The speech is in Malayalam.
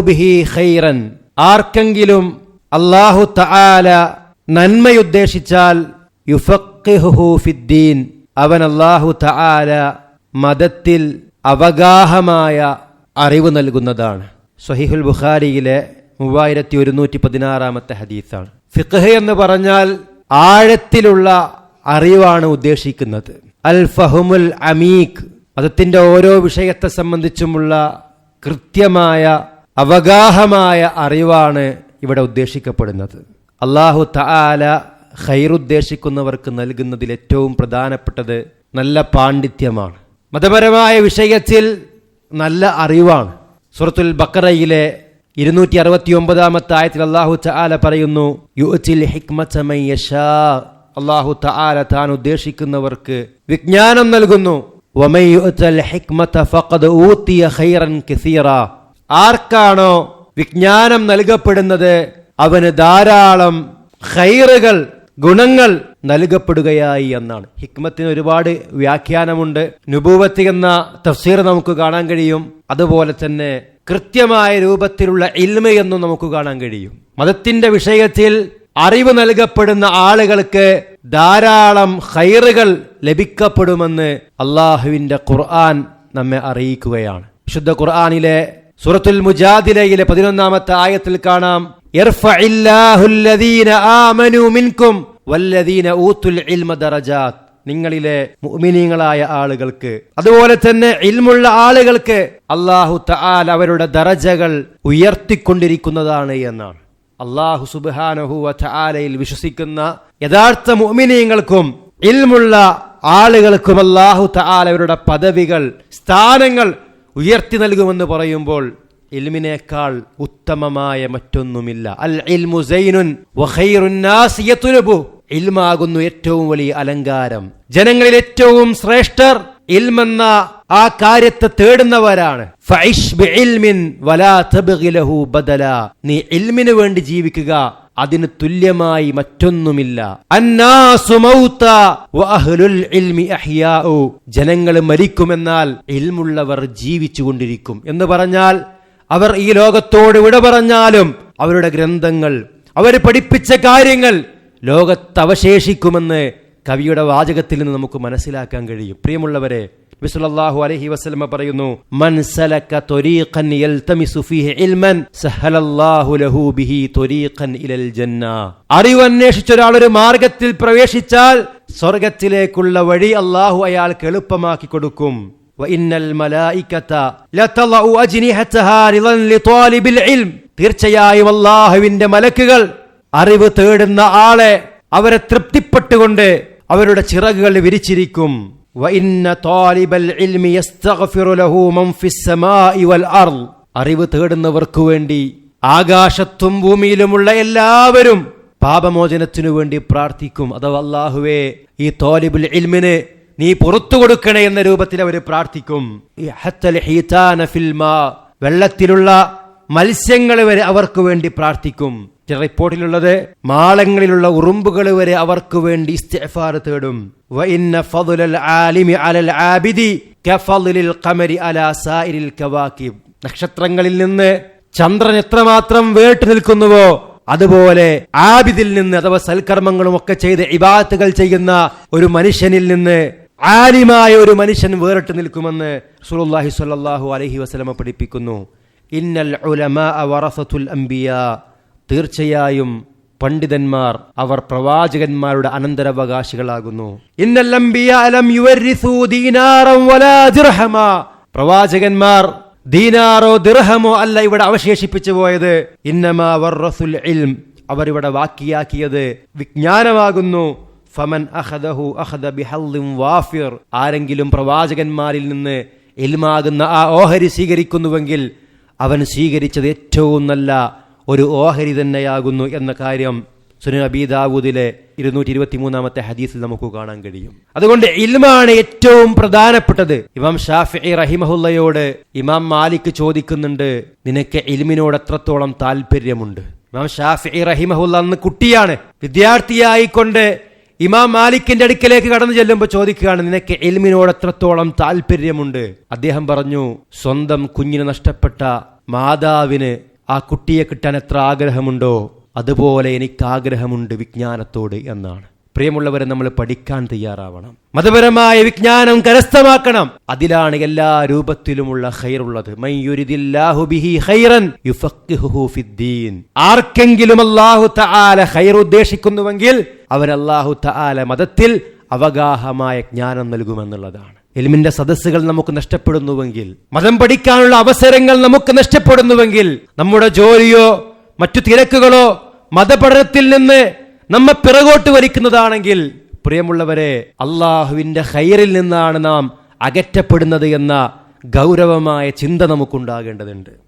ബിഹി ഖൈറൻ. ആർക്കെങ്കിലും അള്ളാഹു തആല നന്മയുദ്ദേശിച്ചാൽ യുഫഖിഹുഹു ഫിദ്ദീൻ. അവൻ അള്ളാഹു തആല മതത്തിൽ അവഗാഹമായ അറിവ് നൽകുന്നതാണ്. സ്വഹീഹുൽ ബുഖാരിയിലെ മൂവായിരത്തി ഒരുന്നൂറ്റി പതിനാറാമത്തെ ഹദീസാണ്. ഫിഖ് എന്ന് പറഞ്ഞാൽ ആഴത്തിലുള്ള അറിവാണ് ഉദ്ദേശിക്കുന്നത്. അൽ ഫഹുമുൽ അമീഖ്. മതത്തിന്റെ ഓരോ വിഷയത്തെ സംബന്ധിച്ചുമുള്ള കൃത്യമായ അവഗാഹമായ അറിവാണ് ഇവിടെ ഉദ്ദേശിക്കപ്പെടുന്നത്. അള്ളാഹു തആല ഖൈറുദ്ദേശിക്കുന്നവർക്ക് നൽകുന്നതിൽ ഏറ്റവും പ്രധാനപ്പെട്ടത് നല്ല പാണ്ഡിത്യമാണ്. മതപരമായ വിഷയത്തിൽ നല്ല അറിവാണ്. സുറത്തുൽ ബക്കറയിലെ ഇരുന്നൂറ്റി അറുപത്തി ഒമ്പതാമത്തെ ആയത്തിൽ അള്ളാഹു തആല പറയുന്നു മൻ യശാ. അള്ളാഹു തആല താൻ ഉദ്ദേശിക്കുന്നവർക്ക് വിജ്ഞാനം നൽകുന്നു. ആർക്കാണോ വിജ്ഞാനം നൽകപ്പെടുന്നത് അവന് ധാരാളം ഖൈറുകൾ ഗുണങ്ങൾ നൽകപ്പെടുകയായി എന്നാണ്. ഹിക്മത്തിന് ഒരുപാട് വ്യാഖ്യാനമുണ്ട്. നുപൂവത്തി എന്ന തഫ്സീർ നമുക്ക് കാണാൻ കഴിയും. അതുപോലെ തന്നെ കൃത്യമായ രൂപത്തിലുള്ള ഇൽമ എന്നും നമുക്ക് കാണാൻ കഴിയും. മതത്തിന്റെ വിഷയത്തിൽ അറിവ് നൽകപ്പെടുന്ന ആളുകൾക്ക് ധാരാളം ഹൈറുകൾ ലഭിക്കപ്പെടുമെന്ന് അള്ളാഹുവിന്റെ ഖുർആൻ നമ്മെ അറിയിക്കുകയാണ്. വിശുദ്ധ ഖുർആാനിലെ സൂറത്തുൽ മുജാദിലയിലെ പതിനൊന്നാമത്തെ ആയത്തിൽ കാണാം നിങ്ങളിലെ മുഅ്മിനീങ്ങളായ ആളുകൾക്ക് അതുപോലെ തന്നെ ഇൽമുള്ള ആളുകൾക്ക് അള്ളാഹു തആല അവരുടെ ദറജകൾ ഉയർത്തിക്കൊണ്ടിരിക്കുന്നതാണ് എന്നാണ്. അള്ളാഹു സുബ്ഹാനഹു വതആലയിൽ വിശ്വസിക്കുന്ന യഥാർത്ഥ മുഅ്മിനീങ്ങൾക്കും ഇൽമുള്ള ആളുകൾക്കും അള്ളാഹു തആല അവരുടെ പദവികൾ സ്ഥാനങ്ങൾ ഉയർത്തി നൽകുമെന്ന് പറയുമ്പോൾ ഇൽമിനേക്കാൾ ഉത്തമമായ മറ്റൊന്നുമില്ല. അൽ ഇൽമാകുന്നു ഏറ്റവും വലിയ അലങ്കാരം. ജനങ്ങളിൽ ഏറ്റവും ശ്രേഷ്ഠർ ഇൽമെന്ന ആ കാര്യത്തെ തേടുന്നവരാണ്. നീ ഇൽമിന് വേണ്ടി ജീവിക്കുക അതിന് തുല്യമായി മറ്റൊന്നുമില്ല. ജനങ്ങൾ മരിക്കുമെന്നാൽ ഇൽമുള്ളവർ ജീവിച്ചുകൊണ്ടിരിക്കും എന്ന് പറഞ്ഞാൽ അവർ ഈ ലോകത്തോട് വിട പറഞ്ഞാലും അവരുടെ ഗ്രന്ഥങ്ങൾ അവർ പഠിപ്പിച്ച കാര്യങ്ങൾ ലോകത്തവശേഷിക്കുമെന്ന് കവിയുടെ വാചകത്തിൽ നിന്ന് നമുക്ക് മനസ്സിലാക്കാൻ കഴിയും. പ്രിയമുള്ളവരെ ബിസുലല്ലാഹു അലഹി വസ്ലമ പറയുന്നു മൻസലക തൊരീഖൻ യൽതമിസു ഫീഹി ഇൽമൻ സഹലല്ലാഹു ലഹു ബിഹി തൊരീഖൻ ഇലൽ ജന്ന. അറിവ് അന്വേഷിച്ച ഒരാൾ ഒരു മാർഗത്തിൽ പ്രവേശിച്ചാൽ സ്വർഗത്തിലേക്കുള്ള വഴി അള്ളാഹു അയാൾക്ക് എളുപ്പമാക്കി കൊടുക്കും. തീർച്ചയായും അള്ളാഹുവിന്റെ മലക്കുകൾ അറിവ് തേടുന്ന ആളെ അവരെ തൃപ്തിപ്പെട്ടുകൊണ്ട് അവരുടെ ചിറകുകൾ വിരിച്ചിരിക്കും. വഇന്ന താലിബൽ ഇൽമി യസ്തഗ്ഫിറു ലഹു മൻ ഫിസ് സമായി വൽ അർദ് അറിവ് തേടുന്നവർക്ക് വേണ്ടി ആകാശത്തും ഭൂമിയിലുമുള്ള എല്ലാവരും പാപമോചനത്തിനു വേണ്ടി പ്രാർത്ഥിക്കും. അഥവാ അള്ളാഹുവേ ഈ തോലിബുൽ ഇൽമിന് നീ പുറത്തു കൊടുക്കണേ എന്ന രൂപത്തിൽ അവർ പ്രാർത്ഥിക്കും. വെള്ളത്തിലുള്ള മത്സ്യങ്ങൾ വരെ അവർക്ക് വേണ്ടി പ്രാർത്ഥിക്കും. ചില റിപ്പോർട്ടിലുള്ളത് മാളങ്ങളിലുള്ള ഉറുമ്പുകൾ വരെ അവർക്ക് വേണ്ടി ഇസ്തിഗ്ഫാർ തേടും. നക്ഷത്രങ്ങളിൽ നിന്ന് ചന്ദ്രൻ എത്രമാത്രം വേട്ടു നിൽക്കുന്നുവോ അതുപോലെ ആബിദിൽ നിന്ന് അഥവാ സൽക്കർമ്മങ്ങളും ഒക്കെ ചെയ്ത് ഇബാത്തുകൾ ചെയ്യുന്ന ഒരു മനുഷ്യനിൽ നിന്ന് ആലിമായ ഒരു മനുഷ്യൻ വേറിട്ട് നിൽക്കുമെന്ന് സുലുല്ലാഹി സ്വല്ലല്ലാഹു അലഹി വസ്ലമ പഠിപ്പിക്കുന്നു. ഇന്നൽ തീർച്ചയായും പണ്ഡിതന്മാർ അവർ പ്രവാചകന്മാരുടെ അനന്തരാവകാശികളാകുന്നു. പ്രവാചകന്മാർ ദീനാറോ ദിർഹമോ അല്ല ഇവിടെ അവശേഷിപ്പിച്ചു പോയത്. ഇന്നമാ വർറസുൽ ഇൽം. അവർ ഇവിടെ വാക്കിയാക്കിയത് വിജ്ഞാനമാകുന്നു. ഫമൻ അഹദഹു അഹദ ബിഹല്ലിം വാഫിർ. ആരെങ്കിലും പ്രവാചകന്മാരിൽ നിന്ന് ഇൽമാകുന്ന ആ ഓഹരി സ്വീകരിക്കുന്നുവെങ്കിൽ അവൻ സ്വീകരിച്ചത് ഏറ്റവും നല്ല ഒരു ഓഹരി തന്നെയാകുന്നു എന്ന കാര്യം സുനൻ അബീദാവൂദിലെ ഇരുന്നൂറ്റി ഇരുപത്തി മൂന്നാമത്തെ ഹദീസിൽ നമുക്ക് കാണാൻ കഴിയും. അതുകൊണ്ട് ഇൽമാണ് ഏറ്റവും പ്രധാനപ്പെട്ടത്. ഇമാം ഷാഫി റഹിമഹുല്ലയോട് ഇമാം മാലിക് ചോദിക്കുന്നുണ്ട് നിനക്ക് ഇൽമിനോട് എത്രത്തോളം താല്പര്യമുണ്ട് ഇമാം ഷാഫി റഹിമഹുല്ല അന്ന് കുട്ടിയാണ്. വിദ്യാർത്ഥിയായിക്കൊണ്ട് ഇമാം മാലിക്കിന്റെ അടുക്കലേക്ക് കടന്നു ചെല്ലുമ്പോൾ ചോദിക്കുകയാണ് നിനക്ക് എൽമിനോട് എത്രത്തോളം താല്പര്യമുണ്ട് അദ്ദേഹം പറഞ്ഞു സ്വന്തം കുഞ്ഞിന് നഷ്ടപ്പെട്ട മാതാവിന് ആ കുട്ടിയെ കിട്ടാൻ എത്ര ആഗ്രഹമുണ്ടോ അതുപോലെ എനിക്ക് ആഗ്രഹമുണ്ട് വിജ്ഞാനത്തോട് എന്നാണ്. പ്രിയമുള്ളവരെ നമ്മൾ പഠിക്കാൻ തയ്യാറാവണം. മതപരമായ വിജ്ഞാനം കരസ്ഥമാക്കണം. അതിലാണ് എല്ലാ രൂപത്തിലുമുള്ള ഹൈറുള്ളത് ആർക്കെങ്കിലും അള്ളാഹു തആല ഹൈർ ഉദ്ദേശിക്കുന്നുവെങ്കിൽ അവൻ അല്ലാഹു തആല മതത്തിൽ അവഗാഹമായ ജ്ഞാനം നൽകുമെന്നുള്ളതാണ്. എലിമിന്റെ സദസ്സുകൾ നമുക്ക് നഷ്ടപ്പെടുന്നുവെങ്കിൽ മതം പഠിക്കാനുള്ള അവസരങ്ങൾ നമുക്ക് നഷ്ടപ്പെടുന്നുവെങ്കിൽ നമ്മുടെ ജോലിയോ മറ്റു തിരക്കുകളോ മതപഠനത്തിൽ നിന്ന് നമ്മെ പിറകോട്ട് വലിക്കുന്നതാണെങ്കിൽ പ്രിയമുള്ളവരെ അള്ളാഹുവിന്റെ ഹൈറിൽ നിന്നാണ് നാം അകറ്റപ്പെടുന്നത് എന്ന ഗൗരവമായ ചിന്ത നമുക്കുണ്ടാകേണ്ടതുണ്ട്.